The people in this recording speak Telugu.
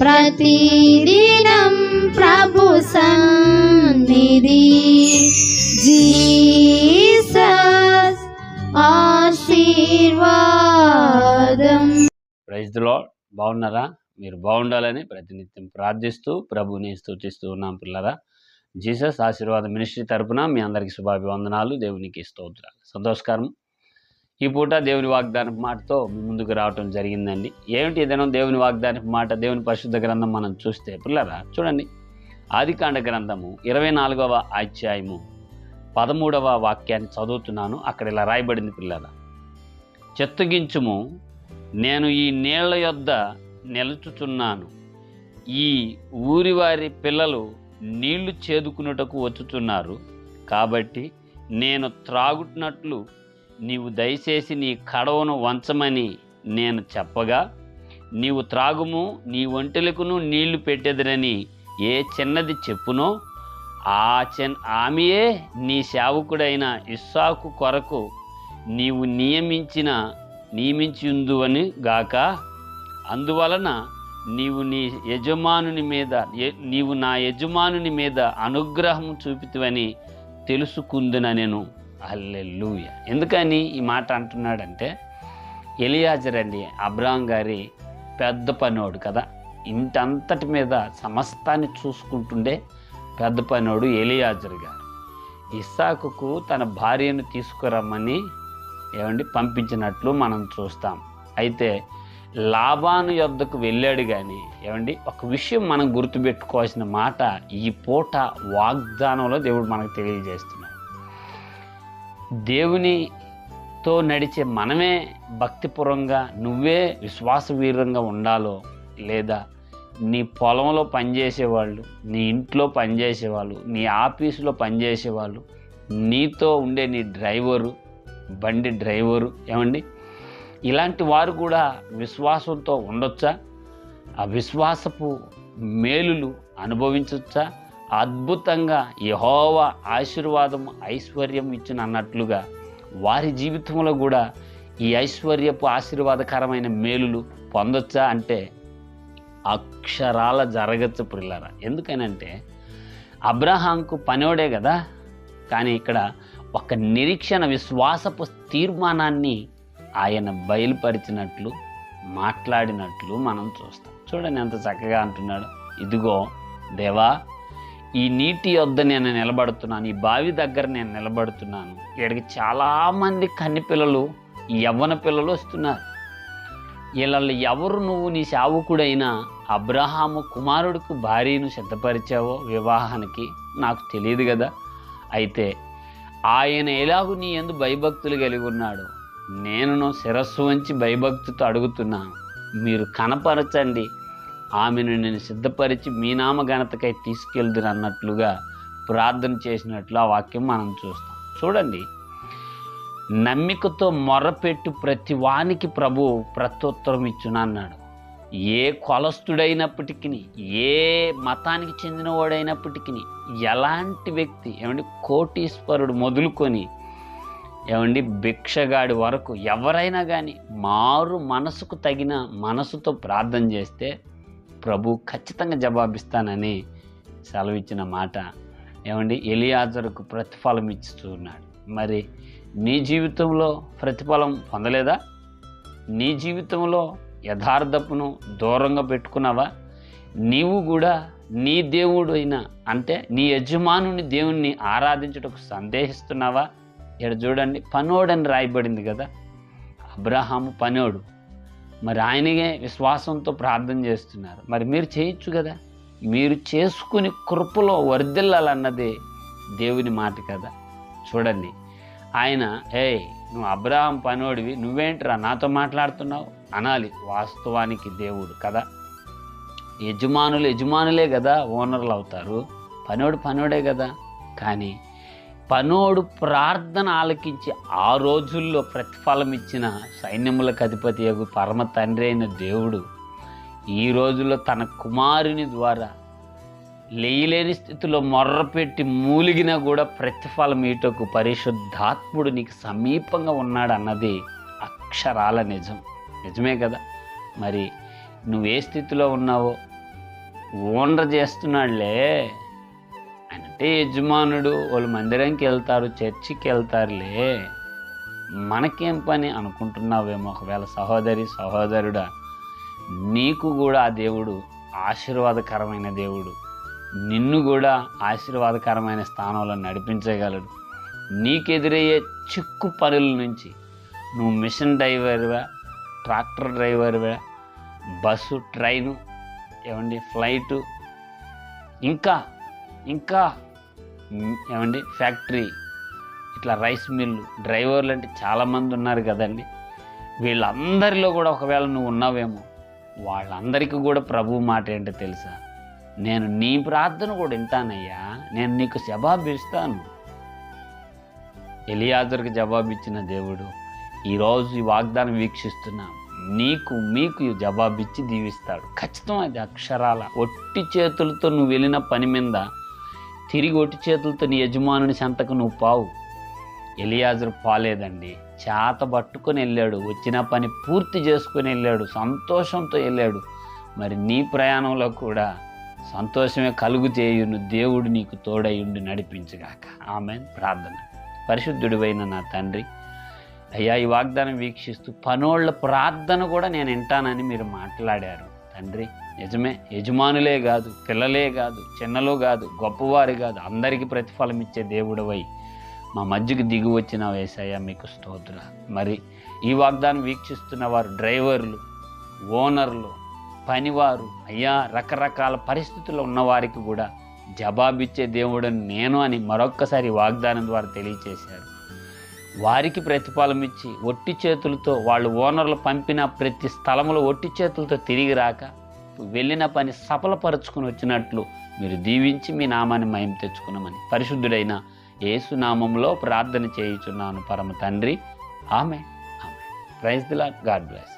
ప్రతిదినం ప్రభు సన్నిధి. జీసస్ ఆశీర్వాదం. Praise the lord. బాగున్నారా? మీరు బాగుండాలని ప్రతినిత్యం ప్రార్థిస్తూ ప్రభుని స్తుతిస్తూ ఉన్నాం పిల్లరా. జీసస్ ఆశీర్వాద మినిస్ట్రీ తరపున మీ అందరికీ శుభాభివందనాలు దేవునికి స్తోత్రాలు. సంతోషకరం. ఈ పూట దేవుని వాగ్దానం మాటతో ముందుకు రావటం జరిగిందండి. ఏమిటి ఏదైనా దేవుని వాగ్దానం మాట దేవుని పరిశుద్ధ గ్రంథం మనం చూస్తే పిల్లరా చూడండి. ఆదికాండ గ్రంథము ఇరవై నాలుగవ అధ్యాయము పదమూడవ వాక్యాన్ని చదువుతున్నాను. అక్కడ ఇలా రాయబడింది పిల్లరా. చెత్తగించుము నేను ఈ నీళ్ళ యొద్ద నిలుచుచున్నాను. ఈ ఊరివారి పిల్లలు నీళ్ళు చేదుకున్నటకు వచ్చుచున్నారు. కాబట్టి నేను త్రాగుతున్నట్లు నీవు దయచేసి నీ కడవను వంచమని నేను చెప్పగా నీవు త్రాగుము నీ ఒంటెలకును నీళ్ళు పెట్టెదరని ఏ చిన్నది చెప్పునో ఆ చిన్ ఆమెయే నీ సేవకుడైన ఇస్సాకు కొరకు నీవు నియమించిన నియమించుందువని గాక అందువలన నీవు నీ యజమానుని మీద నీవు నా యజమానుని మీద అనుగ్రహం చూపితివని తెలుసుకుందున నేను అల్లెల్లుయ ఎందుకని ఈ మాట అంటున్నాడంటే ఎలియాజర్ అండి అబ్రాహం గారి పెద్ద పనోడు కదా. ఇంటంతటి మీద సమస్తాన్ని చూసుకుంటుండే పెద్ద పనోడు ఎలియాజర్ గారు. ఇస్సాకుకు తన భార్యను తీసుకురమ్మని ఏమండి పంపించినట్లు మనం చూస్తాం. అయితే లాభాను యొద్దకు వెళ్ళాడు కానీ ఏమండి ఒక విషయం మనం గుర్తుపెట్టుకోవాల్సిన మాట ఈ పూట వాగ్దానంలో దేవుడు మనకు తెలియజేస్తుంది. దేవునితో నడిచే మనమే భక్తిపూర్వంగా నువ్వే విశ్వాసవీరంగా ఉండాలో లేదా నీ పొలంలో పనిచేసేవాళ్ళు నీ ఇంట్లో పనిచేసేవాళ్ళు నీ ఆఫీసులో పనిచేసేవాళ్ళు నీతో ఉండే నీ డ్రైవరు బండి డ్రైవరు ఏమండి? ఇలాంటి వారు కూడా విశ్వాసంతో ఉండొచ్చా? ఆ విశ్వాసపు మేలులు అనుభవించవచ్చా అద్భుతంగా యహోవ ఆశీర్వాదం ఐశ్వర్యం ఇచ్చిన అన్నట్లుగా వారి జీవితంలో కూడా ఈ ఐశ్వర్యపు ఆశీర్వాదకరమైన మేలులు పొందొచ్చా అంటే అక్షరాల జరగచ్చు పిల్లరా ఎందుకనంటే అబ్రహాంకు పనోడే కదా కానీ ఇక్కడ ఒక నిరీక్షణ విశ్వాసపు తీర్మానాన్ని ఆయన బయలుపరిచినట్లు మాట్లాడినట్లు మనం చూస్తాం. చూడండి ఎంత చక్కగా అంటున్నాడు. ఇదిగో దేవా ఈ నీటి వద్ద నేను నిలబడుతున్నాను ఈ బావి దగ్గర నేను నిలబడుతున్నాను. ఇక్కడికి చాలామంది కన్ని పిల్లలు యవ్వన పిల్లలు వస్తున్నారు. వీళ్ళల్లో ఎవరు నువ్వు నీ సేవకుడైన అబ్రహాము కుమారుడికి భార్యను సిద్ధపరిచావో వివాహానికి నాకు తెలియదు కదా. అయితే ఆయన ఎలాగూ నీ ఎందు భయభక్తులు కలిగి ఉన్నాడు? నేను శిరస్సు వంచి భయభక్తితో అడుగుతున్నాను మీరు కనపరచండి. ఆమెను నేను సిద్ధపరిచి మీ నామ ఘనతకై తీసుకెళ్దురు అన్నట్లుగా ప్రార్థన చేసినట్లు ఆ వాక్యం మనం చూస్తాం. చూడండి. నమ్మికతో మొరపెట్టు ప్రతి వానికి ప్రభు ప్రత్యుత్తరం ఇచ్చును అన్నాడు. ఏ కొలస్తుడైనప్పటికీ ఏ మతానికి చెందినవాడైనప్పటికీ ఎలాంటి వ్యక్తి ఏమండి కోటీశ్వరుడు మొదలుకొని ఏమండి భిక్షగాడి వరకు ఎవరైనా కానీ మారు మనసుకు తగిన మనసుతో ప్రార్థన చేస్తే ప్రభు ఖచ్చితంగా జవాబిస్తానని సెలవిచ్చిన మాట. ఏమండి? ఎలియాజరుకు ప్రతిఫలం ఇస్తున్నాడు మరి నీ జీవితంలో ప్రతిఫలం పొందలేదా? నీ జీవితంలో యథార్థపును దూరంగా పెట్టుకున్నావా? నీవు కూడా నీ దేవుడు అయినా అంటే నీ యజమానుని దేవుణ్ణి ఆరాధించుటకు సందేహిస్తున్నావా? ఇక్కడ చూడండి పనోడని రాయబడింది కదా. అబ్రహాము పనోడు. మరి ఆయనగే విశ్వాసంతో ప్రార్థన చేస్తున్నారు. మరి మీరు చేయొచ్చు కదా? మీరు చేసుకుని కృపలో వర్ధిల్లాలన్నదే దేవుని మాట కదా? చూడండి. ఆయన ఏయ్ నువ్వు అబ్రహాం పనోడివి నువ్వేంట్రా నాతో మాట్లాడుతున్నావు? అనాలి. వాస్తవానికి దేవుడు కదా. యజమానులు యజమానులే కదా ఓనర్లు అవుతారు. పనోడు పనోడే కదా. కానీ పనోడు ప్రార్థన ఆలకించి ఆ రోజుల్లో ప్రతిఫలం ఇచ్చిన సైన్యములకు అధిపతి యొక్క పరమ తండ్రి అయిన దేవుడు ఈ రోజుల్లో తన కుమారుని ద్వారా లేయలేని స్థితిలో మొర్రపెట్టి మూలిగినా కూడా ప్రతిఫలం ఈటకు పరిశుద్ధాత్ముడు నీకు సమీపంగా ఉన్నాడు అన్నది అక్షరాల నిజం. నిజమే కదా? మరి నువ్వు ఏ స్థితిలో ఉన్నావో? ఓండ్ర చేస్తున్నాడులే. అంటే యజమానుడు వాళ్ళు మందిరానికి వెళ్తారు చర్చికి వెళ్తారులే. మనకేం పని అనుకుంటున్నావేమో ఒకవేళ సహోదరి సహోదరుడా. నీకు కూడా ఆ దేవుడు ఆశీర్వాదకరమైన దేవుడు. నిన్ను కూడా ఆశీర్వాదకరమైన స్థానంలో నడిపించగలడు. నీకెదురయ్యే చిక్కు పనుల నుంచి నువ్వు మిషన్ డ్రైవర్వా ట్రాక్టర్ డ్రైవర్వా బస్సు ట్రైను ఏమండి ఫ్లైటు ఇంకా ఇంకా ఏమండి? ఫ్యాక్టరీ ఇట్లా రైస్ మిల్లు డ్రైవర్లు అంటే చాలామంది ఉన్నారు కదండి. వీళ్ళందరిలో కూడా ఒకవేళ నువ్వు ఉన్నావేమో వాళ్ళందరికీ కూడా ప్రభు మాట ఏంటో తెలుసా? నేను నీ ప్రార్థన కూడా వింటానయ్యా నేను నీకు జవాబు ఇస్తాను. ఎలియాజర్కి జవాబు ఇచ్చిన దేవుడు ఈరోజు ఈ వాగ్దానం వీక్షిస్తున్నా నీకు మీకు ఈ జవాబిచ్చి దీవిస్తాడు. ఖచ్చితం అది అక్షరాల ఒట్టి చేతులతో నువ్వు వెళ్ళిన పని మీద తిరిగి ఒట్టి చేతులతో నీ యజమానుని సంతకు నువ్వు పావు. ఎలియాజరు పాలేదండి. చేత పట్టుకొని వెళ్ళాడు. వచ్చిన పని పూర్తి చేసుకొని వెళ్ళాడు. సంతోషంతో వెళ్ళాడు. మరి నీ ప్రయాణంలో కూడా సంతోషమే కలుగు చేయును. దేవుడు నీకు తోడయుండి నడిపించగాక. ఆమె ప్రార్థన. పరిశుద్ధుడివైన నా తండ్రి అయ్యా ఈ వాగ్దానం వీక్షిస్తూ పనోళ్ళ ప్రార్థన కూడా నేను వింటానని మీరు మాట్లాడారు. తండ్రి నిజమే యజమానులే కాదు పిల్లలే కాదు చిన్నలు కాదు గొప్పవారు కాదు అందరికీ ప్రతిఫలం ఇచ్చే దేవుడవై మా మధ్యకు దిగి వచ్చిన వేసాయ మీకు స్తోత్ర. మరి ఈ వాగ్దానం వీక్షిస్తున్న వారు డ్రైవర్లు ఓనర్లు పనివారు అయ్యా రకరకాల పరిస్థితుల్లో ఉన్నవారికి కూడా జవాబిచ్చే దేవుడు నేను అని మరొక్కసారి వాగ్దానం ద్వారా తెలియచేశారు. వారికి ప్రతిఫలం ఇచ్చి ఒట్టి చేతులతో వాళ్ళు ఓనర్లు పంపిన ప్రతి స్థలంలో ఒట్టి చేతులతో తిరిగి రాక వెళ్ళిన పని సఫలపరుచుకుని వచ్చినట్లు మీరు దీవించి మీ నామాన్ని మయం తెచ్చుకున్నామని పరిశుద్ధుడైన యేసు నామంలో ప్రార్థన చేయుచున్నాను పరమ తండ్రి. ఆమె ఆమె praise the lord god bless.